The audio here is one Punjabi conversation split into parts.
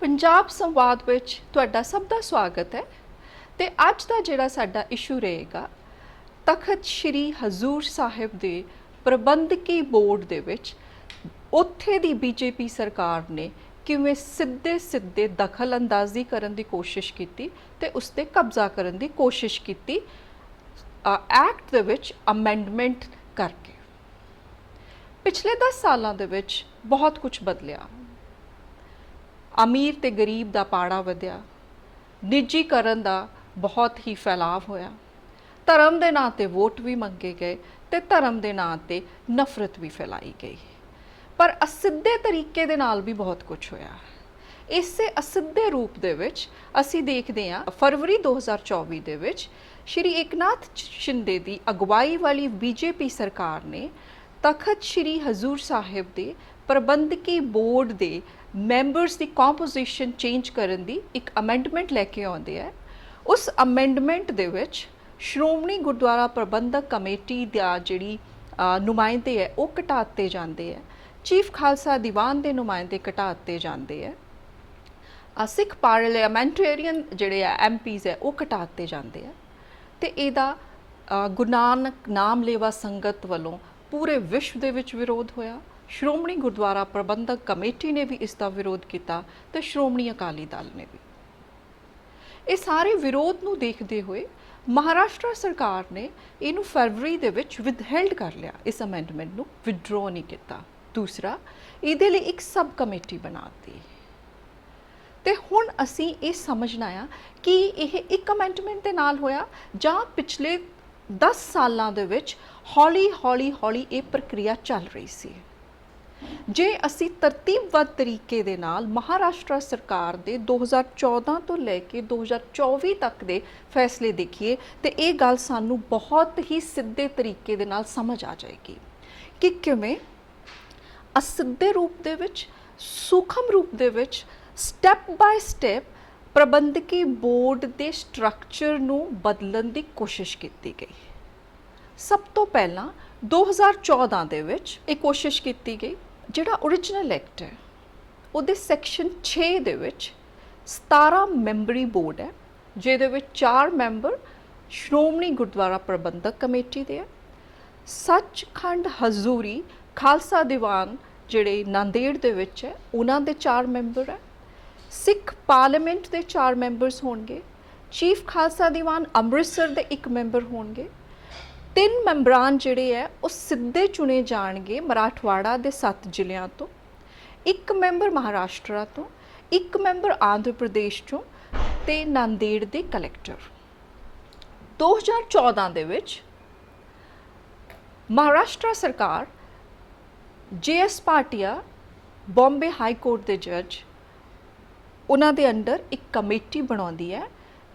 ਪੰਜਾਬ ਸੰਵਾਦ ਵਿੱਚ ਤੁਹਾਡਾ ਸਭ ਦਾ ਸਵਾਗਤ ਹੈ। ਤੇ ਅੱਜ ਦਾ ਜਿਹੜਾ ਸਾਡਾ ਇਸ਼ੂ ਰਹੇਗਾ, ਤਖਤ ਸ੍ਰੀ ਹਜ਼ੂਰ ਸਾਹਿਬ ਦੇ ਪ੍ਰਬੰਧਕੀ ਬੋਰਡ ਦੇ ਵਿੱਚ, ਉੱਥੇ ਦੀ ਬੀਜੇਪੀ ਸਰਕਾਰ ਨੇ ਕਿਵੇਂ ਸਿੱਧੇ ਸਿੱਧੇ ਦਖਲ ਅੰਦਾਜ਼ੀ ਕਰਨ ਦੀ ਕੋਸ਼ਿਸ਼ ਕੀਤੀ ਤੇ ਉਸ ਤੇ ਕਬਜ਼ਾ ਕਰਨ ਦੀ ਕੋਸ਼ਿਸ਼ ਕੀਤੀ ਐਕਟ ਦੇ ਵਿੱਚ ਅਮੈਂਡਮੈਂਟ ਕਰਕੇ। ਪਿਛਲੇ 10 ਸਾਲਾਂ ਦੇ ਵਿੱਚ ਬਹੁਤ ਕੁਝ ਬਦਲਿਆ। ਅਮੀਰ ਤੇ ਗਰੀਬ ਦਾ ਪਾੜਾ ਵਧਿਆ। ਨਿੱਜੀਕਰਨ ਦਾ ਬਹੁਤ ਹੀ ਫੈਲਾਵ ਹੋਇਆ। ਧਰਮ ਦੇ ਨਾਂ ਤੇ ਵੋਟ ਵੀ ਮੰਗੇ ਗਏ ਤੇ ਧਰਮ ਦੇ ਨਾਂ ਤੇ ਨਫ਼ਰਤ ਵੀ ਫੈਲਾਈ ਗਈ। ਪਰ ਅਸਿੱਧੇ ਤਰੀਕੇ ਦੇ ਨਾਲ ਵੀ ਬਹੁਤ ਕੁਝ ਹੋਇਆ। ਇਸੇ ਅਸਿੱਧੇ ਰੂਪ ਦੇ ਵਿੱਚ ਅਸੀਂ ਦੇਖਦੇ ਹਾਂ, ਫਰਵਰੀ 2024 ਦੇ ਵਿੱਚ ਸ਼੍ਰੀ ਏਕਨਾਥ ਸ਼ਿੰਦੇ ਦੀ ਅਗਵਾਈ ਵਾਲੀ ਬੀਜੇਪੀ ਸਰਕਾਰ ਨੇ ਤਖਤ ਸ਼੍ਰੀ ਹਜ਼ੂਰ ਸਾਹਿਬ ਦੇ ਪ੍ਰਬੰਧਕੀ ਬੋਰਡ ਦੇ ਮੈਂਬਰਸ ਦੀ ਕੰਪੋਜੀਸ਼ਨ ਚੇਂਜ ਕਰਨ ਦੀ ਇੱਕ ਅਮੈਂਡਮੈਂਟ ਲੈ ਕੇ ਆਉਂਦੇ ਹੈ ਉਸ ਅਮੈਂਡਮੈਂਟ ਦੇ ਵਿੱਚ ਸ਼੍ਰੋਮਣੀ ਗੁਰਦੁਆਰਾ ਪ੍ਰਬੰਧਕ ਕਮੇਟੀ ਦਾ ਜਿਹੜੀ ਨੁਮਾਇੰਦੇ ਹੈ ਉਹ ਘਟਾਤੇ ਜਾਂਦੇ ਹੈ ਚੀਫ ਖਾਲਸਾ ਦੀਵਾਨ ਦੇ ਨੁਮਾਇੰਦੇ ਘਟਾਤੇ ਜਾਂਦੇ ਹੈ ਸਿੱਖ ਪਾਰਲੀਮੈਂਟੇਰੀਅਨ ਜਿਹੜੇ ਆ ਐਮਪੀਜ਼ ਹੈ ਉਹ ਘਟਾਤੇ ਜਾਂਦੇ ਆ। ਤੇ ਇਹਦਾ ਗੁਰੂ ਨਾਨਕ ਨਾਮ ਲੇਵਾ ਸੰਗਤ ਵੱਲੋਂ ਪੂਰੇ ਵਿਸ਼ਵ ਦੇ ਵਿੱਚ ਵਿਰੋਧ ਹੋਇਆ। ਸ਼੍ਰੋਮਣੀ ਗੁਰਦੁਆਰਾ ਪ੍ਰਬੰਧਕ ਕਮੇਟੀ ਨੇ ਵੀ ਇਸ ਦਾ ਵਿਰੋਧ ਕੀਤਾ ਤੇ ਸ਼੍ਰੋਮਣੀ ਅਕਾਲੀ ਦਲ ਨੇ ਵੀ। ਇਹ ਸਾਰੇ ਵਿਰੋਧ ਨੂੰ ਦੇਖਦੇ ਹੋਏ ਮਹਾਰਾਸ਼ਟਰ ਸਰਕਾਰ ਨੇ ਇਹਨੂੰ ਫਰਵਰੀ ਦੇ ਵਿੱਚ ਵਿਦਹੈਲਡ ਕਰ ਲਿਆ। ਇਸ ਅਮੈਂਡਮੈਂਟ ਨੂੰ ਵਿਡਰੋ ਨਹੀਂ ਕੀਤਾ। ਦੂਸਰਾ, ਇਹਦੇ ਲਈ ਇੱਕ ਸਬ ਕਮੇਟੀ ਬਣਾਤੀ ਤੇ ਹੁਣ ਅਸੀਂ ਇਹ ਸਮਝਣਾ ਆ ਕਿ ਇਹ ਇੱਕ ਅਮੈਂਡਮੈਂਟ ਦੇ ਨਾਲ ਹੋਇਆ ਜਾਂ ਪਿਛਲੇ 10 ਸਾਲਾਂ ਦੇ ਵਿੱਚ ਹੌਲੀ ਹੌਲੀ ਹੌਲੀ ਇਹ ਪ੍ਰਕਿਰਿਆ ਚੱਲ ਰਹੀ ਸੀ। ਜੇ ਅਸੀਂ ਤਰਤੀਬਬੱਧ ਤਰੀਕੇ ਦੇ ਨਾਲ ਮਹਾਰਾਸ਼ਟਰ ਸਰਕਾਰ ਦੇ 2014 ਤੋਂ ਲੈ ਕੇ 2024 ਤੱਕ ਦੇ ਫੈਸਲੇ ਦੇਖੀਏ, ਤੇ ਇਹ ਗੱਲ ਸਾਨੂੰ ਬਹੁਤ ਹੀ ਸਿੱਧੇ ਤਰੀਕੇ ਦੇ ਨਾਲ ਸਮਝ ਆ ਜਾਏਗੀ ਕਿ ਕਿਵੇਂ ਅਸਿੱਧੇ ਰੂਪ ਦੇ ਵਿੱਚ, ਸੂਖਮ ਰੂਪ ਦੇ ਵਿੱਚ ਸਟੈਪ ਬਾਈ ਸਟੈਪ ਪ੍ਰਬੰਧਕੀ ਬੋਰਡ ਦੇ ਸਟਰਕਚਰ ਨੂੰ ਬਦਲਣ ਦੀ ਕੋਸ਼ਿਸ਼ ਕੀਤੀ ਗਈ। ਸਭ ਤੋਂ ਪਹਿਲਾਂ 2014 ਦੇ ਵਿੱਚ ਇਹ ਕੋਸ਼ਿਸ਼ ਕੀਤੀ ਗਈ ਜਿਹੜਾ origignal ਐਕਟ ਹੈ, ਉਹਦੇ ਸੈਕਸ਼ਨ 6 ਦੇ ਵਿੱਚ 17 ਮੈਂਬਰੀ ਬੋਰਡ ਹੈ, ਜਿਹਦੇ ਵਿੱਚ 4 ਮੈਂਬਰ ਸ਼੍ਰੋਮਣੀ ਗੁਰਦੁਆਰਾ ਪ੍ਰਬੰਧਕ ਕਮੇਟੀ ਦੇ ਹੈ, ਸੱਚਖੰਡ ਹਜ਼ੂਰੀ ਖਾਲਸਾ ਦੀਵਾਨ ਜਿਹੜੇ ਨਾਂਦੇੜ ਦੇ ਵਿੱਚ ਹੈ, ਉਹਨਾਂ ਦੇ 4 ਮੈਂਬਰ ਹੈ, ਸਿੱਖ ਪਾਰਲੀਮੈਂਟ ਦੇ 4 ਮੈਂਬਰਸ ਹੋਣਗੇ, ਚੀਫ ਖਾਲਸਾ ਦੀਵਾਨ ਅੰਮ੍ਰਿਤਸਰ ਦੇ ਇੱਕ ਮੈਂਬਰ ਹੋਣਗੇ ਤਿੰਨ ਮੈਂਬਰਾਨ ਜਿਹੜੇ ਹੈ, ਉਹ ਸਿੱਧੇ ਚੁਣੇ ਜਾਣਗੇ ਮਰਾਠਵਾੜਾ ਦੇ 7 ਜ਼ਿਲ੍ਹਿਆਂ ਤੋਂ, ਇੱਕ ਮੈਂਬਰ ਮਹਾਰਾਸ਼ਟਰ ਤੋਂ, ਇੱਕ ਮੈਂਬਰ ਆਂਧਰਾ ਪ੍ਰਦੇਸ਼ ਤੋਂ ਤੇ ਨਾਂਦੇੜ ਦੇ ਕਲੈਕਟਰ। 2014 ਦੇ ਵਿੱਚ ਮਹਾਰਾਸ਼ਟਰ ਸਰਕਾਰ ਜੇਐਸ ਪਾਟਿਆ, ਬੰਬੇ ਹਾਈ ਕੋਰਟ ਦੇ ਜੱਜ, ਉਹਨਾਂ ਦੇ ਅੰਡਰ ਇੱਕ ਕਮੇਟੀ ਬਣਾਉਂਦੀ ਹੈ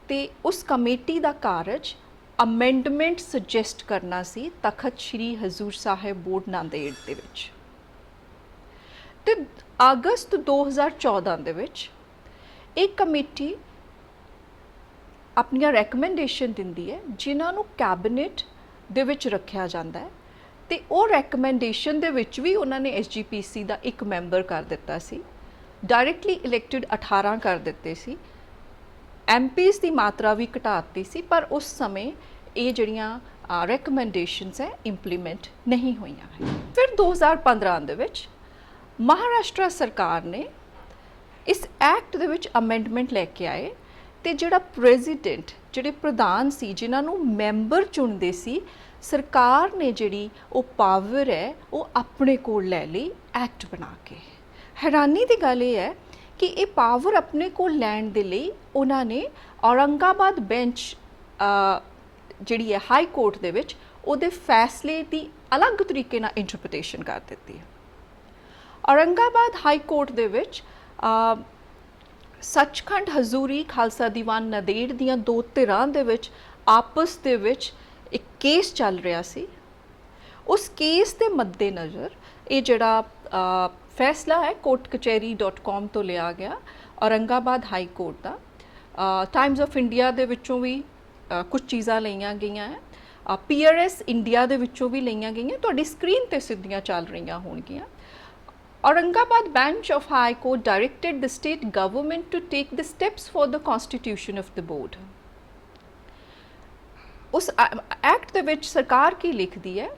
ਤੇ ਉਸ ਕਮੇਟੀ ਦਾ ਕਾਰਜ ਅਮੈਂਡਮੈਂਟ ਸੁਜੈਸਟ ਕਰਨਾ ਸੀ ਤਖਤ ਸ੍ਰੀ ਹਜ਼ੂਰ ਸਾਹਿਬ ਬੋਰਡ ਨਾਂਦੇੜ ਦੇ ਵਿੱਚ। ਤੇ ਅਗਸਤ 2014 ਦੇ ਵਿੱਚ ਇੱਕ ਕਮੇਟੀ ਆਪਣੀਆਂ ਰეკਮੈਂਡੇਸ਼ਨ ਦਿੰਦੀ ਹੈ, ਜਿਨ੍ਹਾਂ ਨੂੰ ਕੈਬਨਿਟ ਦੇ ਵਿੱਚ ਰੱਖਿਆ ਜਾਂਦਾ ਹੈ। ਤੇ ਉਹ ਰეკਮੈਂਡੇਸ਼ਨ ਦੇ ਵਿੱਚ ਵੀ ਉਹਨਾਂ ਨੇ ਐਸਜੀਪੀਸੀ ਦਾ ਇੱਕ ਮੈਂਬਰ ਕਰ ਦਿੱਤਾ ਸੀ। ਡਾਇਰੈਕਟਲੀ ਇਲੈਕਟਿਡ 18 ਕਰ ਦਿੱਤੇ ਸੀ। ਐਮਪੀਸ ਦੀ ਮਾਤਰਾ ਵੀ ਘਟਾਤੀ ਸੀ, ਪਰ ਉਸ ਸਮੇਂ ਇਹ ਜਿਹੜੀਆਂ ਰეკਮੈਂਡੇਸ਼ਨਸ ਹੈ ਇੰਪਲੀਮੈਂਟ ਨਹੀਂ ਹੋਈਆਂ ਹੈ। ਫਿਰ 2015 ਦੇ ਵਿੱਚ ਮਹਾਰਾਸ਼ਟਰ ਸਰਕਾਰ ਨੇ ਇਸ ਐਕਟ ਦੇ ਵਿੱਚ ਅਮੈਂਡਮੈਂਟ ਲੈ ਕੇ ਆਏ ਤੇ ਜਿਹੜਾ ਪ੍ਰੈਜ਼ੀਡੈਂਟ ਜਿਹੜੇ ਪ੍ਰਧਾਨ ਸੀ, ਜਿਨ੍ਹਾਂ ਨੂੰ ਮੈਂਬਰ ਚੁਣਦੇ ਸੀ, ਸਰਕਾਰ ਨੇ ਜਿਹੜੀ ਉਹ ਪਾਵਰ ਹੈ, ਉਹ ਆਪਣੇ ਕੋਲ ਲੈ ਲਈ, ਐਕਟ ਬਣਾ ਕੇ। ਹੈਰਾਨੀ ਦੀ ਗੱਲ ਇਹ ਹੈ ਕਿ ਇਹ ਪਾਵਰ ਆਪਣੇ ਕੋਲ ਲੈਣ ਦੇ ਲਈ ਉਹਨਾਂ ਨੇ ਔਰੰਗਾਬਾਦ ਬੈਂਚ ਜਿਹੜੀ ਹੈ ਹਾਈ ਕੋਰਟ ਦੇ ਵਿੱਚ ਉਹਦੇ ਫੈਸਲੇ ਦੀ ਅਲੱਗ ਤਰੀਕੇ ਨਾਲ ਇੰਟਰਪ੍ਰੀਟੇਸ਼ਨ ਕਰ ਦਿੱਤੀ ਹੈ। ਔਰੰਗਾਬਾਦ ਹਾਈ ਕੋਰਟ ਦੇ ਵਿੱਚ ਸੱਚਖੰਡ ਹਜ਼ੂਰੀ ਖਾਲਸਾ ਦੀਵਾਨ ਨਦੇੜ ਦੀਆਂ ਦੋ ਧਿਰਾਂ ਦੇ ਵਿੱਚ ਆਪਸ ਦੇ ਵਿੱਚ ਇੱਕ ਕੇਸ ਚੱਲ ਰਿਹਾ ਸੀ। ਉਸ ਕੇਸ ਦੇ ਮੱਦੇਨਜ਼ਰ ਇਹ ਜਿਹੜਾ ਫੈਸਲਾ ਹੈ courtkacheri.com ਤੋਂ ਲਿਆ ਗਿਆ ਔਰੰਗਾਬਾਦ ਹਾਈ ਕੋਰਟ ਦਾ ਟਾਈਮਜ਼ ਆਫ ਇੰਡੀਆ ਦੇ ਵਿੱਚੋਂ ਵੀ ਕੁਝ ਚੀਜ਼ਾਂ ਲਈਆਂ ਗਈਆਂ ਹੈ ਪੀਆਰਐਸ ਇੰਡੀਆ ਦੇ ਵਿੱਚੋਂ ਵੀ ਲਈਆਂ ਗਈਆਂ ਤੁਹਾਡੀ ਸਕਰੀਨ ਤੇ ਸਿੱਧੀਆਂ ਚੱਲ ਰਹੀਆਂ ਹੋਣਗੀਆਂ Aurangabad bench of High Court directed the state government to take the steps for the constitution of the board. ਉਸ ਐਕਟ ਦੇ ਵਿੱਚ ਸਰਕਾਰ ਕੀ ਲਿਖਦੀ ਹੈ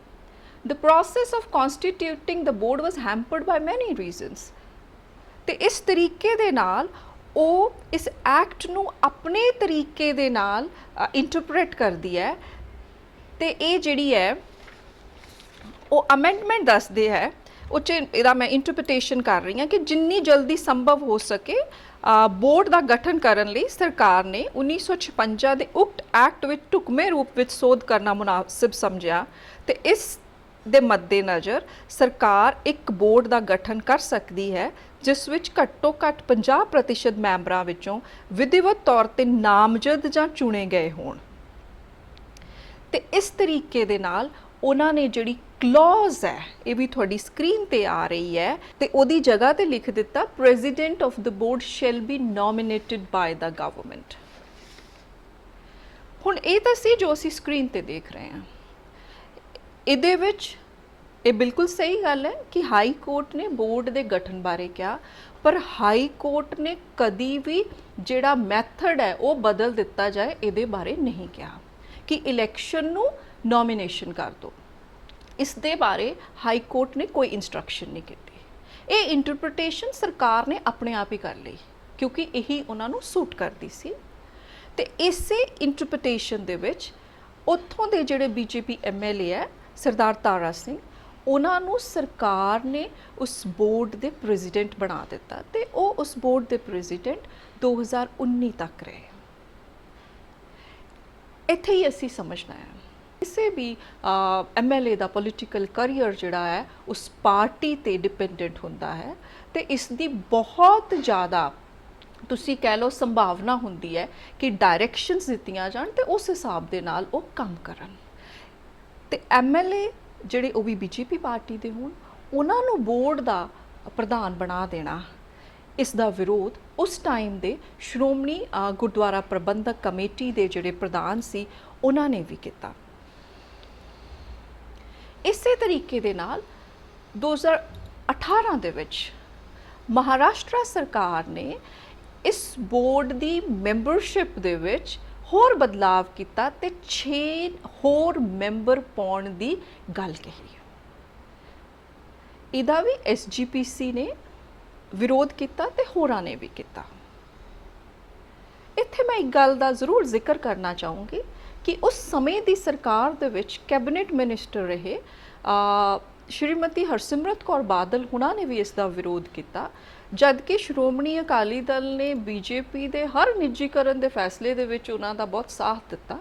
the process of constituting the board was hampered by many reasons. ਤੇ ਇਸ ਤਰੀਕੇ ਦੇ ਨਾਲ ਉਹ ਇਸ ਐਕਟ ਨੂੰ ਆਪਣੇ ਤਰੀਕੇ ਦੇ ਨਾਲ ਇੰਟਰਪ੍ਰੀਟ ਕਰਦੀ ਹੈ ਤੇ ਇਹ ਜਿਹੜੀ ਹੈ ਉਹ ਅਮੈਂਡਮੈਂਟ ਦੱਸਦੇ ਹੈ ਉਹ 'ਚ ਇਹਦਾ ਮੈਂ ਇੰਟਰਪ੍ਰੀਟੇਸ਼ਨ ਕਰ ਰਹੀ ਹਾਂ ਕਿ ਜਿੰਨੀ ਜਲਦੀ ਸੰਭਵ ਹੋ ਸਕੇ ਬੋਰਡ ਦਾ ਗਠਨ ਕਰਨ ਲਈ ਸਰਕਾਰ ਨੇ 1956 ਦੇ ਉਕਤ ਐਕਟ ਵਿੱਚ ਢੁਕਵੇਂ ਰੂਪ ਵਿੱਚ ਸੋਧ ਕਰਨਾ ਮੁਨਾਸਿਬ ਸਮਝਿਆ ਤੇ ਇਸ ਦੇ ਮੱਦੇਨਜ਼ਰ ਸਰਕਾਰ ਇੱਕ ਬੋਰਡ ਦਾ ਗਠਨ ਕਰ ਸਕਦੀ ਹੈ, ਜਿਸ ਵਿੱਚ ਘੱਟੋ ਘੱਟ 50% ਮੈਂਬਰਾਂ ਵਿੱਚੋਂ ਵਿਧੀਵਤ ਤੌਰ ਤੇ ਨਾਮਜ਼ਦ ਜਾਂ ਚੁਣੇ ਗਏ ਹੋਣ। ਤੇ ਇਸ ਤਰੀਕੇ ਦੇ ਨਾਲ ਉਹਨਾਂ ਨੇ ਜਿਹੜੀ ਕਲੌਜ਼ ਹੈ, ਇਹ ਵੀ ਤੁਹਾਡੀ ਸਕਰੀਨ ਤੇ ਆ ਰਹੀ ਹੈ, ਤੇ ਉਹਦੀ ਜਗ੍ਹਾ ਤੇ ਲਿਖ ਦਿੱਤਾ president of the board shall be nominated by the government ਹੁਣ ਇਹ ਤਾਂ ਸੀ ਜੋ ਅਸੀਂ ਸਕਰੀਨ ਤੇ ਦੇਖ ਰਹੇ ਹਾਂ। ਇਹਦੇ ਵਿੱਚ ਇਹ ਬਿਲਕੁਲ ਸਹੀ ਗੱਲ ਹੈ ਕਿ ਹਾਈ ਕੋਰਟ ਨੇ ਬੋਰਡ ਦੇ ਗਠਨ ਬਾਰੇ ਕਿਹਾ, ਪਰ ਹਾਈ ਕੋਰਟ ਨੇ ਕਦੀ ਵੀ ਜਿਹੜਾ ਮੈਥਡ ਹੈ ਉਹ ਬਦਲ ਦਿੱਤਾ ਜਾਏ ਇਹਦੇ ਬਾਰੇ ਨਹੀਂ ਕਿਹਾ ਕਿ ਇਲੈਕਸ਼ਨ ਨੂੰ ਨੋਮੀਨੇਸ਼ਨ ਕਰ ਦਿਓ ਇਸ ਦੇ ਬਾਰੇ ਹਾਈ ਕੋਰਟ ਨੇ ਕੋਈ ਇਨਸਟਰਕਸ਼ਨ ਨਹੀਂ ਕੀਤੀ। ਇਹ ਇੰਟਰਪ੍ਰੀਟੇਸ਼ਨ ਸਰਕਾਰ ਨੇ ਆਪਣੇ ਆਪ ਹੀ ਕਰ ਲਈ, ਕਿਉਂਕਿ ਇਹੀ ਉਹਨਾਂ ਨੂੰ ਸੂਟ ਕਰਦੀ ਸੀ। ਤੇ ਇਸੇ ਇੰਟਰਪ੍ਰੀਟੇਸ਼ਨ ਦੇ ਵਿੱਚ ਉੱਥੋਂ ਦੇ ਜਿਹੜੇ ਬੀਜੇਪੀ ਐਮਐਲਏ ਹੈ ਸਰਦਾਰ ਤਾਰਾ ਸਿੰਘ, ਉਹਨਾਂ ਨੂੰ ਸਰਕਾਰ ਨੇ ਉਸ ਬੋਰਡ ਦੇ ਪ੍ਰੈਜ਼ੀਡੈਂਟ ਬਣਾ ਦਿੱਤਾ ਤੇ ਉਹ ਉਸ ਬੋਰਡ ਦੇ ਪ੍ਰੈਜ਼ੀਡੈਂਟ 2019 ਤੱਕ ਰਹੇ ਇੱਥੇ ਹੀ ਅਸੀਂ ਸਮਝਣਾ ਹੈ, ਕਿਸੇ ਵੀ ਐਮਐਲਏ ਦਾ ਪੋਲਿਟੀਕਲ ਕੈਰੀਅਰ ਜਿਹੜਾ ਹੈ, ਉਸ ਪਾਰਟੀ ਤੇ ਡਿਪੈਂਡੈਂਟ ਹੁੰਦਾ ਹੈ ਤੇ ਇਸ ਦੀ ਬਹੁਤ ਜ਼ਿਆਦਾ, ਤੁਸੀਂ ਕਹਿ ਲਓ ਸੰਭਾਵਨਾ ਹੁੰਦੀ ਹੈ ਕਿ ਡਾਇਰੈਕਸ਼ਨਸ ਦਿੱਤੀਆਂ ਜਾਣ ਤੇ ਉਸ ਹਿਸਾਬ ਦੇ ਨਾਲ ਉਹ ਕੰਮ ਕਰਨ। ਤੇ ਐਮਐਲਏ ਜਿਹੜੇ ਉਹ ਵੀ ਬੀਜੇਪੀ ਪਾਰਟੀ ਦੇ ਹੋਣ, ਉਹਨਾਂ ਨੂੰ ਬੋਰਡ ਦਾ ਪ੍ਰਧਾਨ ਬਣਾ ਦੇਣਾ। ਇਸ ਦਾ ਵਿਰੋਧ ਉਸ ਟਾਈਮ ਦੇ ਸ਼੍ਰੋਮਣੀ ਗੁਰਦੁਆਰਾ ਪ੍ਰਬੰਧਕ ਕਮੇਟੀ ਦੇ ਜਿਹੜੇ ਪ੍ਰਧਾਨ ਸੀ, ਉਹਨਾਂ ਨੇ ਵੀ ਕੀਤਾ। ਇਸੇ ਤਰੀਕੇ ਦੇ ਨਾਲ 2018 ਦੇ ਵਿੱਚ ਮਹਾਰਾਸ਼ਟਰ ਸਰਕਾਰ ਨੇ ਇਸ ਬੋਰਡ ਦੀ ਮੈਂਬਰਸ਼ਿਪ ਦੇ ਵਿੱਚ ਹੋਰ ਬਦਲਾਵ ਕੀਤਾ ਤੇ 6 ਹੋਰ ਮੈਂਬਰ ਪਾਉਣ ਦੀ ਗੱਲ ਕਹੀ ਇਹਦਾ ਵੀ ਐਸਜੀਪੀਸੀ ਨੇ ਵਿਰੋਧ ਕੀਤਾ ਤੇ ਹੋਰਾਂ ਨੇ ਵੀ ਕੀਤਾ। ਇੱਥੇ ਮੈਂ ਇੱਕ ਗੱਲ ਦਾ ਜ਼ਰੂਰ ਜ਼ਿਕਰ ਕਰਨਾ ਚਾਹੂੰਗੀ ਕਿ ਉਸ ਸਮੇਂ ਦੀ ਸਰਕਾਰ ਦੇ ਵਿੱਚ ਕੈਬਨਿਟ ਮਿਨਿਸਟਰ ਰਹੇ ਸ਼੍ਰੀਮਤੀ ਹਰਸਿਮਰਤ ਕੌਰ ਬਾਦਲ ਹੁਣਾਂ ਨੇ ਵੀ ਇਸ ਦਾ ਵਿਰੋਧ ਕੀਤਾ, ਜਦਕਿ ਸ਼੍ਰੋਮਣੀ ਅਕਾਲੀ ਦਲ ਨੇ ਬੀਜੇਪੀ ਦੇ ਹਰ ਨਿੱਜੀਕਰਨ ਦੇ ਫੈਸਲੇ ਦੇ ਵਿੱਚ ਉਹਨਾਂ ਦਾ ਬਹੁਤ ਸਾਥ ਦਿੱਤਾ।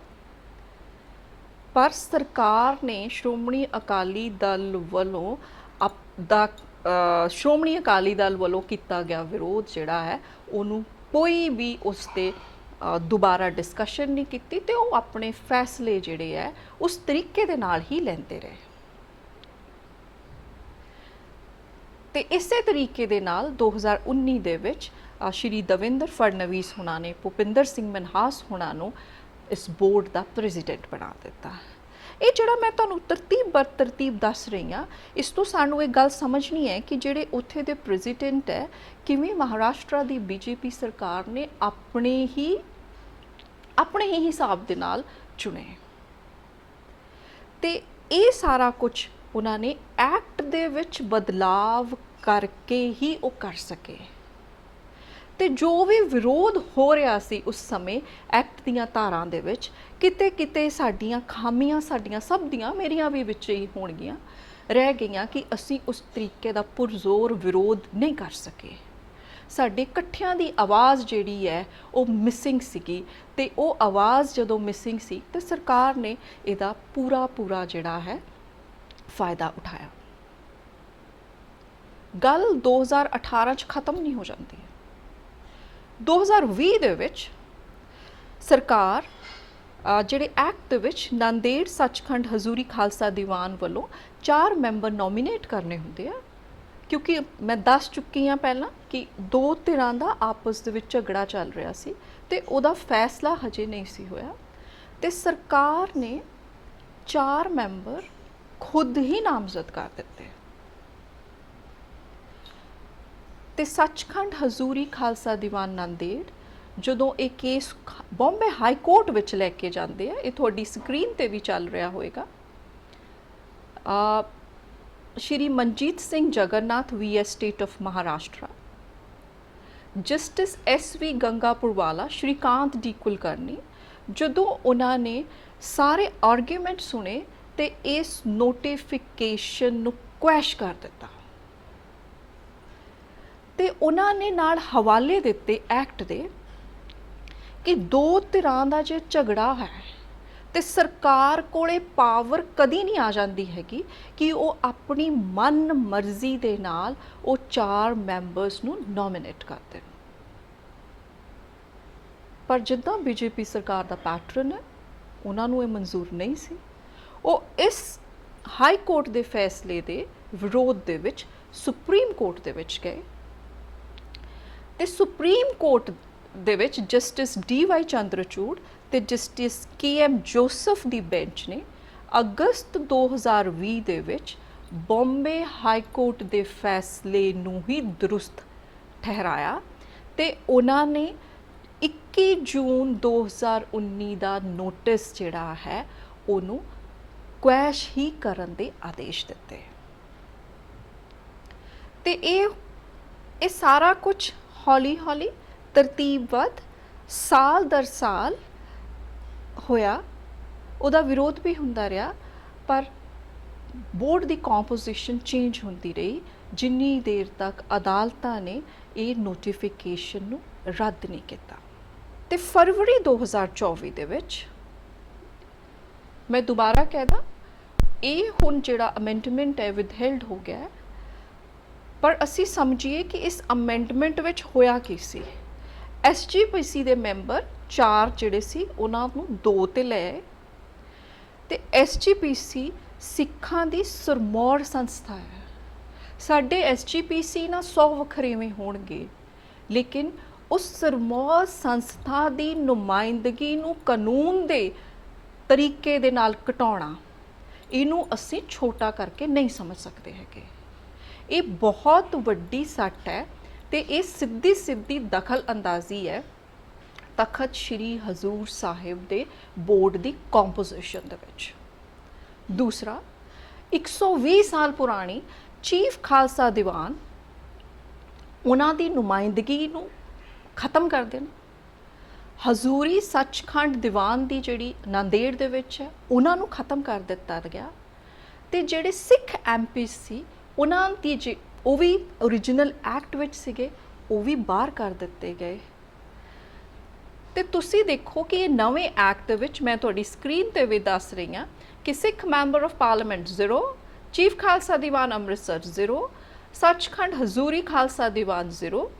ਪਰ ਸਰਕਾਰ ਨੇ ਸ਼੍ਰੋਮਣੀ ਅਕਾਲੀ ਦਲ ਵੱਲੋਂ ਅਪ- ਦਾ ਸ਼੍ਰੋਮਣੀ ਅਕਾਲੀ ਦਲ ਵੱਲੋਂ ਕੀਤਾ ਗਿਆ ਵਿਰੋਧ ਜਿਹੜਾ ਹੈ, ਉਹਨੂੰ ਕੋਈ ਵੀ ਉਸ ਤੇ ਦੁਬਾਰਾ ਡਿਸਕਸ਼ਨ ਨਹੀਂ ਕੀਤੀ ਤੇ ਉਹ ਆਪਣੇ ਫੈਸਲੇ ਜਿਹੜੇ ਹੈ, ਉਸ ਤਰੀਕੇ ਦੇ ਨਾਲ ਹੀ ਲੈਂਦੇ ਰਹੇ। ਤੇ ਇਸੇ ਤਰੀਕੇ ਦੇ ਨਾਲ 2019 ਦੇ ਵਿੱਚ ਸ਼੍ਰੀ ਦਵਿੰਦਰ ਫੜਨਵੀਸ ਹੁਣਾਂ ਨੇ ਭੁਪਿੰਦਰ ਸਿੰਘ ਮਨਹਾਸ ਹੁਣਾਂ ਨੂੰ ਇਸ ਬੋਰਡ ਦਾ ਪ੍ਰੈਜ਼ੀਡੈਂਟ ਬਣਾ ਦਿੱਤਾ। ਇਹ ਜਿਹੜਾ ਮੈਂ ਤੁਹਾਨੂੰ ਤਰਤੀਬ ਬਰ ਤਰਤੀਬ ਦੱਸ ਰਹੀ ਹਾਂ, ਇਸ ਤੋਂ ਸਾਨੂੰ ਇਹ ਗੱਲ ਸਮਝਣੀ ਹੈ ਕਿ ਜਿਹੜੇ ਉੱਥੇ ਦੇ ਪ੍ਰੈਜ਼ੀਡੈਂਟ ਹੈ, ਕਿਵੇਂ ਮਹਾਰਾਸ਼ਟਰ ਦੀ ਬੀਜੇਪੀ ਸਰਕਾਰ ਨੇ ਆਪਣੇ ਹੀ ਆਪਣੇ ਹੀ ਹਿਸਾਬ ਦੇ ਨਾਲ ਚੁਣੇ। ਤੇ ਇਹ ਸਾਰਾ ਕੁਝ ਉਹਨਾਂ ਨੇ ਐਕਟ ਦੇ ਵਿੱਚ ਬਦਲਾਵ ਕਰਕੇ ਹੀ ਉਹ ਕਰ ਸਕੇ। ਤੇ ਜੋ ਵੀ ਵਿਰੋਧ ਹੋ ਰਿਹਾ ਸੀ ਉਸ ਸਮੇਂ ਐਕਟ ਦੀਆਂ ਧਾਰਾਂ ਦੇ ਵਿੱਚ ਕਿਤੇ ਕਿਤੇ ਸਾਡੀਆਂ ਖਾਮੀਆਂ, ਸਾਡੀਆਂ ਸਭ ਦੀਆਂ ਮੇਰੀਆਂ ਵੀ ਵਿੱਚ ਹੀ ਹੋਣਗੀਆਂ, ਰਹਿ ਗਈਆਂ ਕਿ ਅਸੀਂ ਉਸ ਤਰੀਕੇ ਦਾ ਪੁਰਜ਼ੋਰ ਵਿਰੋਧ ਨਹੀਂ ਕਰ ਸਕੇ। ਸਾਡੇ ਇਕੱਠਿਆਂ ਦੀ ਆਵਾਜ਼ ਜਿਹੜੀ ਹੈ, ਉਹ ਮਿਸਿੰਗ ਸੀਗੀ ਤੇ ਉਹ ਆਵਾਜ਼ ਜਦੋਂ ਮਿਸਿੰਗ ਸੀ, ਤੇ ਸਰਕਾਰ ਨੇ ਇਹਦਾ ਪੂਰਾ ਪੂਰਾ ਜਿਹੜਾ ਹੈ, ਫਾਇਦਾ ਉਠਾਇਆ। ਗੱਲ 2018 ਚ ਖਤਮ ਨਹੀਂ ਹੋ ਜਾਂਦੀ। 2020 ਦੇ ਵਿੱਚ ਸਰਕਾਰ ਜਿਹੜੇ ਐਕਟ ਦੇ ਵਿੱਚ ਨੰਦੇੜ ਸੱਚਖੰਡ ਹਜ਼ੂਰੀ ਖਾਲਸਾ ਦੀਵਾਨ ਵੱਲੋਂ ਚਾਰ ਮੈਂਬਰ ਨੋਮੀਨੇਟ ਕਰਨੇ ਹੁੰਦੇ ਆ। ਕਿਉਂਕਿ ਮੈਂ ਦੱਸ ਚੁੱਕੀ ਹਾਂ ਪਹਿਲਾਂ ਕਿ ਦੋ ਧਿਰਾਂ ਦਾ ਆਪਸ ਦੇ ਵਿੱਚ ਝਗੜਾ ਚੱਲ ਰਿਹਾ ਸੀ ਤੇ ਉਹਦਾ ਫੈਸਲਾ ਹਜੇ ਨਹੀਂ ਸੀ ਹੋਇਆ। ਤੇ ਸਰਕਾਰ ਨੇ ਚਾਰ ਮੈਂਬਰ ਖੁਦ ਹੀ ਨਾਮਜ਼ਦ ਕਰ ਦਿੱਤੇ। ਤੇ ਸੱਚਖੰਡ ਹਜ਼ੂਰੀ ਖਾਲਸਾ ਦੀਵਾਨ ਨੰਦੇੜ, ਜਦੋਂ ਇਹ ਕੇਸ ਖ- ਬੰਬੇ ਹਾਈ ਕੋਰਟ ਵਿੱਚ ਲੈ ਕੇ ਜਾਂਦੇ ਆ, ਇਹ ਤੁਹਾਡੀ ਸਕਰੀਨ ਤੇ ਵੀ ਚੱਲ ਰਿਹਾ ਹੋਵੇਗਾ ਆ ਸ਼੍ਰੀ ਮਨਜੀਤ ਸਿੰਘ ਜਗਨਨਾਥ ਵੀ VS state of Maharashtra. Justice S V Gangapurwala, Shrikant D Kulkarni, ਜਦੋਂ ਉਹਨਾਂ ਨੇ ਸਾਰੇ ਆਰਗੂਮੈਂਟ ਸੁਣੇ ਤੇ ਇਸ ਨੋਟੀਫਿਕੇਸ਼ਨ ਨੂੰ ਕੁਐਸ਼ ਕਰ ਦਿੱਤਾ। ਤੇ ਉਹਨਾਂ ਨੇ ਨਾਲ ਹਵਾਲੇ ਦਿੱਤੇ ਐਕਟ ਦੇ ਕਿ ਦੋ ਧਿਰਾਂ ਦਾ ਜੇ ਝਗੜਾ ਹੈ ਤੇ ਸਰਕਾਰ ਕੋਲੇ ਪਾਵਰ ਕਦੀ ਨਹੀਂ ਆ ਜਾਂਦੀ ਹੈਗੀ ਕਿ ਉਹ ਆਪਣੀ ਮਨ ਮਰਜ਼ੀ ਦੇ ਨਾਲ ਉਹ ਚਾਰ ਮੈਂਬਰਸ ਨੂੰ ਨੋਮੀਨੇਟ ਕਰ ਦੇਣ। ਪਰ ਜਿੱਦਾਂ ਬੀਜੇਪੀ ਸਰਕਾਰ ਦਾ ਪੈਟਰਨ ਹੈ, ਉਹਨਾਂ ਨੂੰ ਇਹ ਮਨਜ਼ੂਰ ਨਹੀਂ ਸੀ। ਉਹ ਇਸ ਹਾਈ ਕੋਰਟ ਦੇ ਫੈਸਲੇ ਦੇ ਵਿਰੋਧ ਦੇ ਵਿੱਚ, ਸੁਪਰੀਮ ਕੋਰਟ ਦੇ ਵਿੱਚ ਗਏ। ਤੇ ਸੁਪਰੀਮ ਕੋਰਟ ਦੇ ਵਿੱਚ ਜਸਟਿਸ ਡੀ ਵਾਈ ਚੰਦਰਚੂੜ ਤੇ ਜਸਟਿਸ ਕੇ ਐਮ ਜੋਸਫ ਦੀ ਬੈਂਚ ਨੇ ਅਗਸਤ 2020 ਦੇ ਵਿੱਚ ਬੰਬੇ ਹਾਈ ਕੋਰਟ ਦੇ ਫੈਸਲੇ ਨੂੰ ਹੀ ਦਰੁਸਤ ਠਹਿਰਾਇਆ ਤੇ ਉਹਨਾਂ ਨੇ 21 ਜੂਨ 2019 ਦਾ ਨੋਟਿਸ ਜਿਹੜਾ ਹੈ, ਉਹਨੂੰ ਕੁਐਸ਼ ਹੀ ਕਰਨ ਦੇ ਆਦੇਸ਼ ਦਿੱਤੇ। ਤੇ ਇਹ ਇਹ ਸਾਰਾ ਕੁਝ ਹੌਲੀ ਹੌਲੀ ਤਰਤੀਬਬੱਧ ਸਾਲ ਦਰ ਸਾਲ ਹੋਇਆ। ਉਹਦਾ ਵਿਰੋਧ ਵੀ ਹੁੰਦਾ ਰਿਹਾ, ਪਰ ਬੋਰਡ ਦੀ ਕੰਪੋਜੀਸ਼ਨ ਚੇਂਜ ਹੁੰਦੀ ਰਹੀ। ਜਿੰਨੀ ਦੇਰ ਤੱਕ ਅਦਾਲਤਾਂ ਨੇ ਇਹ ਨੋਟੀਫਿਕੇਸ਼ਨ ਨੂੰ ਰੱਦ ਨਹੀਂ ਕੀਤਾ। ਤੇ ਫਰਵਰੀ 2024 ਦੇ ਵਿੱਚ ਮੈਂ ਦੁਬਾਰਾ ਕਹਿਦਾ, ਇਹ ਹੁਣ ਜਿਹੜਾ ਅਮੈਂਡਮੈਂਟ ਹੈ ਵਿਦਹੈਲਡ ਹੋ ਗਿਆ ਹੈ ਪਰ ਅਸੀਂ ਸਮਝੀਏ ਕਿ ਇਸ ਅਮੈਂਡਮੈਂਟ ਵਿੱਚ ਹੋਇਆ ਕੀ ਸੀ? ਐਸਜੀਪੀਸੀ ਦੇ ਮੈਂਬਰ ਚਾਰ ਜਿਹੜੇ ਸੀ, ਉਹਨਾਂ ਨੂੰ ਦੋ ਤੇ ਲੈ ਆਏ। ਤੇ ਐਸਜੀਪੀਸੀ ਸਿੱਖਾਂ ਦੀ ਸਰਮੌਰ ਸੰਸਥਾ ਹੈ। ਸਾਡੇ ਐਸਜੀਪੀਸੀ ਨਾ 100 ਵੱਖਰੇਵੇਂ ਹੋਣਗੇ, ਲੇਕਿਨ ਉਸ ਸਰਮੌਰ ਸੰਸਥਾ ਦੀ ਨੁਮਾਇੰਦਗੀ ਨੂੰ ਕਾਨੂੰਨ ਦੇ ਤਰੀਕੇ ਦੇ ਨਾਲ ਘਟਾਉਣਾ, ਇਹਨੂੰ ਅਸੀਂ ਛੋਟਾ ਕਰਕੇ ਨਹੀਂ ਸਮਝ ਸਕਦੇ ਹੈਗੇ। ਇਹ ਬਹੁਤ ਵੱਡੀ ਸੱਟ ਹੈ ਤੇ ਇਹ ਸਿੱਧੀ ਸਿੱਧੀ ਦਖਲ ਅੰਦਾਜ਼ੀ ਹੈ ਤਖਤ ਸ੍ਰੀ ਹਜ਼ੂਰ ਸਾਹਿਬ ਦੇ ਬੋਰਡ ਦੀ ਕੰਪੋਜੀਸ਼ਨ ਦੇ ਵਿੱਚ। ਦੂਸਰਾ 120 ਸਾਲ ਪੁਰਾਣੀ ਚੀਫ ਖਾਲਸਾ ਦੀਵਾਨ ਉਹਨਾਂ ਦੀ ਨੁਮਾਇੰਦਗੀ ਨੂੰ ਖਤਮ ਕਰ ਦੇਣ। ਹਜ਼ੂਰੀ ਸੱਚਖੰਡ ਦੀਵਾਨ ਦੀ ਜਿਹੜੀ ਨਾਂਦੇੜ ਦੇ ਵਿੱਚ ਹੈ, ਉਹਨਾਂ ਨੂੰ ਖਤਮ ਕਰ ਦਿੱਤਾ ਗਿਆ ਤੇ ਜਿਹੜੇ ਸਿੱਖ ਐਮਪੀ ਸੀ ਉਹਨਾਂ ਦੀ ਜੇ, ਉਹ ਵੀ origignal ਐਕਟ ਵਿੱਚ ਸੀਗੇ, ਉਹ ਵੀ ਬਾਹਰ ਕਰ ਦਿੱਤੇ ਗਏ। ਤੇ ਤੁਸੀਂ ਦੇਖੋ ਕਿ ਇਹ ਨਵੇਂ ਐਕਟ ਦੇ ਵਿੱਚ ਮੈਂ ਤੁਹਾਡੀ ਸਕਰੀਨ ਤੇ ਵੀ ਦੱਸ ਰਹੀ ਹਾਂ ਕਿ Sikh member of parliament zero chief Khalsa Diwan Amritsar zero Sachkhand Hazuri Khalsa Diwan zero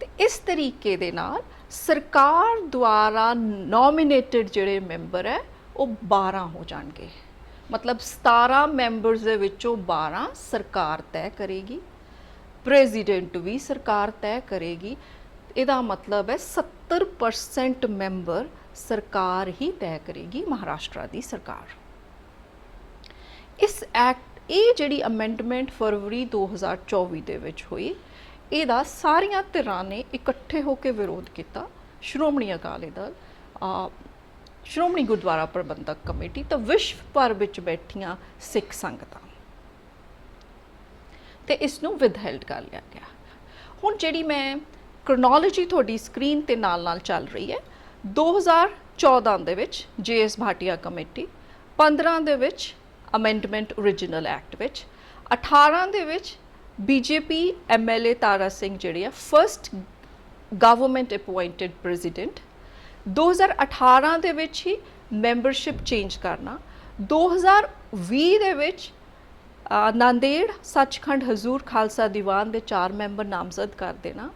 ਤੇ ਇਸ ਤਰੀਕੇ ਦੇ ਨਾਲ ਸਰਕਾਰ ਦੁਆਰਾ ਨੋਮੀਨੇਟਡ ਜਿਹੜੇ ਮੈਂਬਰ ਹੈ, ਉਹ 12 ਹੋ ਜਾਣਗੇ। ਮਤਲਬ 17 ਮੈਂਬਰਸ ਦੇ ਵਿੱਚੋਂ 12 ਸਰਕਾਰ ਤੈਅ ਕਰੇਗੀ, ਪ੍ਰੈਜ਼ੀਡੈਂਟ ਵੀ ਸਰਕਾਰ ਤੈਅ ਕਰੇਗੀ, ਇਹਦਾ ਮਤਲਬ ਹੈ 70% ਮੈਂਬਰ ਸਰਕਾਰ ਹੀ ਤੈਅ ਕਰੇਗੀ, ਮਹਾਰਾਸ਼ਟਰ ਦੀ ਸਰਕਾਰ। ਇਸ ਐਕਟ, ਇਹ ਜਿਹੜੀ ਅਮੈਂਡਮੈਂਟ ਫਰਵਰੀ 2024 ਦੇ ਵਿੱਚ ਹੋਈ, ਇਹਦਾ ਸਾਰੀਆਂ ਧਿਰਾਂ ਨੇ ਇਕੱਠੇ ਹੋ ਕੇ ਵਿਰੋਧ ਕੀਤਾ, ਸ਼੍ਰੋਮਣੀ ਅਕਾਲੀ ਦਲ ਸ਼੍ਰੋਮਣੀ ਗੁਰਦੁਆਰਾ ਪ੍ਰਬੰਧਕ ਕਮੇਟੀ ਤਾਂ ਵਿਸ਼ਵ ਭਰ ਵਿੱਚ ਬੈਠੀਆਂ ਸਿੱਖ ਸੰਗਤਾਂ। ਤੇ ਇਸ ਨੂੰ ਵਿਦਹੈਲਡ ਕਰ ਲਿਆ ਗਿਆ। ਹੁਣ ਜਿਹੜੀ ਮੈਂ ਕ੍ਰੋਨੋਲੋਜੀ ਤੁਹਾਡੀ ਸਕਰੀਨ ਤੇ ਨਾਲ ਨਾਲ ਚੱਲ ਰਹੀ ਹੈ 2014 ਦੇ ਵਿੱਚ ਜੇਐਸ ਭਾਟੀਆ ਕਮੇਟੀ 15 ਦੇ ਵਿੱਚ ਅਮੈਂਡਮੈਂਟ origignal ਐਕਟ ਵਿੱਚ 18 ਦੇ ਵਿੱਚ ਬੀਜੇਪੀ ਐਮਐਲਏ ਤਾਰਾ ਸਿੰਘ ਜਿਹੜੇ ਆ ਫਰਸਟ ਗਵਰਨਮੈਂਟ ਅਪਾਇੰਟਡ ਪ੍ਰੈਜ਼ੀਡੈਂਟ 2018 ਦੇ ਵਿੱਚ ਹੀ ਮੈਂਬਰਸ਼ਿਪ ਚੇਂਜ ਕਰਨਾ 2020 ਦੇ ਵਿੱਚ ਨਾਂਦੇੜ ਸੱਚਖੰਡ ਹਜ਼ੂਰ ਖਾਲਸਾ ਦੀਵਾਨ ਦੇ ਚਾਰ ਮੈਂਬਰ ਨਾਮਜ਼ਦ ਕਰ ਦੇਣਾ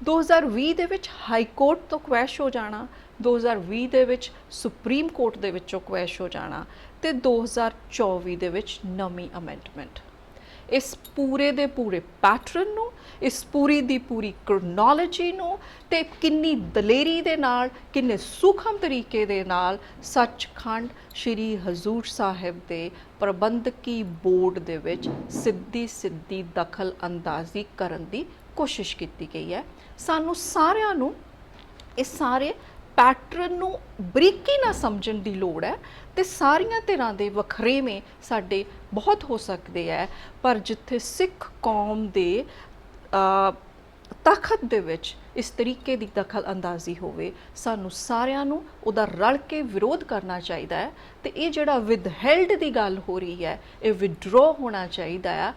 2020 ਦੇ ਵਿੱਚ ਹਾਈ ਕੋਰਟ ਤੋਂ ਕੁਐਸ਼ ਹੋ ਜਾਣਾ 2020 ਦੇ ਵਿੱਚ ਸੁਪਰੀਮ ਕੋਰਟ ਦੇ ਵਿੱਚੋਂ ਕੁਐਸ਼ ਹੋ ਜਾਣਾ ਤੇ 2024 ਦੇ ਵਿੱਚ ਨਵੀਂ ਅਮੈਂਡਮੈਂਟ ਇਸ ਪੂਰੇ ਦੇ ਪੂਰੇ ਪੈਟਰਨ ਨੂੰ, ਇਸ ਪੂਰੀ ਦੀ ਪੂਰੀ ਕ੍ਰੋਨੋਲੋਜੀ ਨੂੰ ਤੇ ਕਿੰਨੀ ਦਲੇਰੀ ਦੇ ਨਾਲ, ਕਿੰਨੇ ਸੂਖਮ ਤਰੀਕੇ ਦੇ ਨਾਲ ਸੱਚਖੰਡ ਸ੍ਰੀ ਹਜ਼ੂਰ ਸਾਹਿਬ ਦੇ ਪ੍ਰਬੰਧਕੀ ਬੋਰਡ ਦੇ ਵਿੱਚ ਸਿੱਧੀ ਸਿੱਧੀ ਦਖਲ ਅੰਦਾਜ਼ੀ ਕਰਨ ਦੀ ਕੋਸ਼ਿਸ਼ ਕੀਤੀ ਗਈ ਹੈ। ਸਾਨੂੰ ਸਾਰਿਆਂ ਨੂੰ, ਇਹ ਸਾਰੇ ਪੈਟਰਨ ਨੂੰ ਬਰੀਕੀ ਨਾਲ ਸਮਝਣ ਦੀ ਲੋੜ ਹੈ ਤੇ ਸਾਰੀਆਂ ਧਿਰਾਂ ਦੇ ਵਖਰੇਵੇਂ ਸਾਡੇ ਬਹੁਤ ਹੋ ਸਕਦੇ ਹੈ। ਪਰ ਜਿੱਥੇ ਸਿੱਖ ਕੌਮ ਦੇ ਤਖਤ ਦੇ ਵਿੱਚ ਇਸ ਤਰੀਕੇ ਦੀ ਦਖਲ ਅੰਦਾਜ਼ੀ ਹੋਵੇ, ਸਾਨੂੰ ਸਾਰਿਆਂ ਨੂੰ ਉਹਦਾ ਰਲ ਕੇ ਵਿਰੋਧ ਕਰਨਾ ਚਾਹੀਦਾ ਹੈ ਤੇ ਇਹ ਜਿਹੜਾ ਵਿਦਹੈਲਡ ਦੀ ਗੱਲ ਹੋ ਰਹੀ ਹੈ, ਇਹ ਵਿਡਰੋ ਹੋਣਾ ਚਾਹੀਦਾ ਹੈ।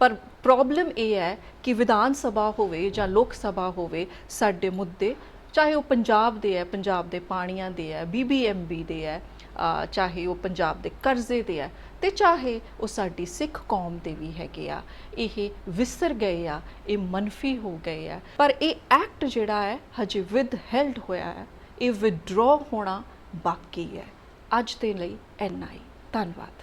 ਪਰ ਪ੍ਰੋਬਲਮ ਇਹ ਹੈ ਕਿ ਵਿਧਾਨ ਸਭਾ ਹੋਵੇ ਜਾਂ ਲੋਕ ਸਭਾ ਹੋਵੇ, ਸਾਡੇ ਮੁੱਦੇ ਚਾਹੇ ਉਹ ਪੰਜਾਬ ਦੇ ਹੈ, ਪੰਜਾਬ ਦੇ ਪਾਣੀਆਂ ਦੇ ਹੈ ਬੀਬੀਐਮਬੀ ਦੇ ਹੈ ਚਾਹੇ ਉਹ ਪੰਜਾਬ ਦੇ ਕਰਜ਼ੇ ਦੇ ਹੈ ਤੇ ਚਾਹੇ ਉਹ ਸਾਡੀ ਸਿੱਖ ਕੌਮ ਦੇ ਵੀ ਹੈਗੇ ਆ। ਇਹ ਵਿਸਰ ਗਏ ਆ, ਇਹ ਮਨਫੀ ਹੋ ਗਏ ਆ। ਪਰ ਇਹ ਐਕਟ ਜਿਹੜਾ ਹੈ, ਹਜੇ ਵਿਦ ਹੈਲਡ ਹੋਇਆ ਹੈ, ਇਹ ਵਿਡਰੋ ਹੋਣਾ ਬਾਕੀ ਹੈ। ਅੱਜ ਦੇ ਲਈ ਇੰਨਾ ਹੀ। ਧੰਨਵਾਦ।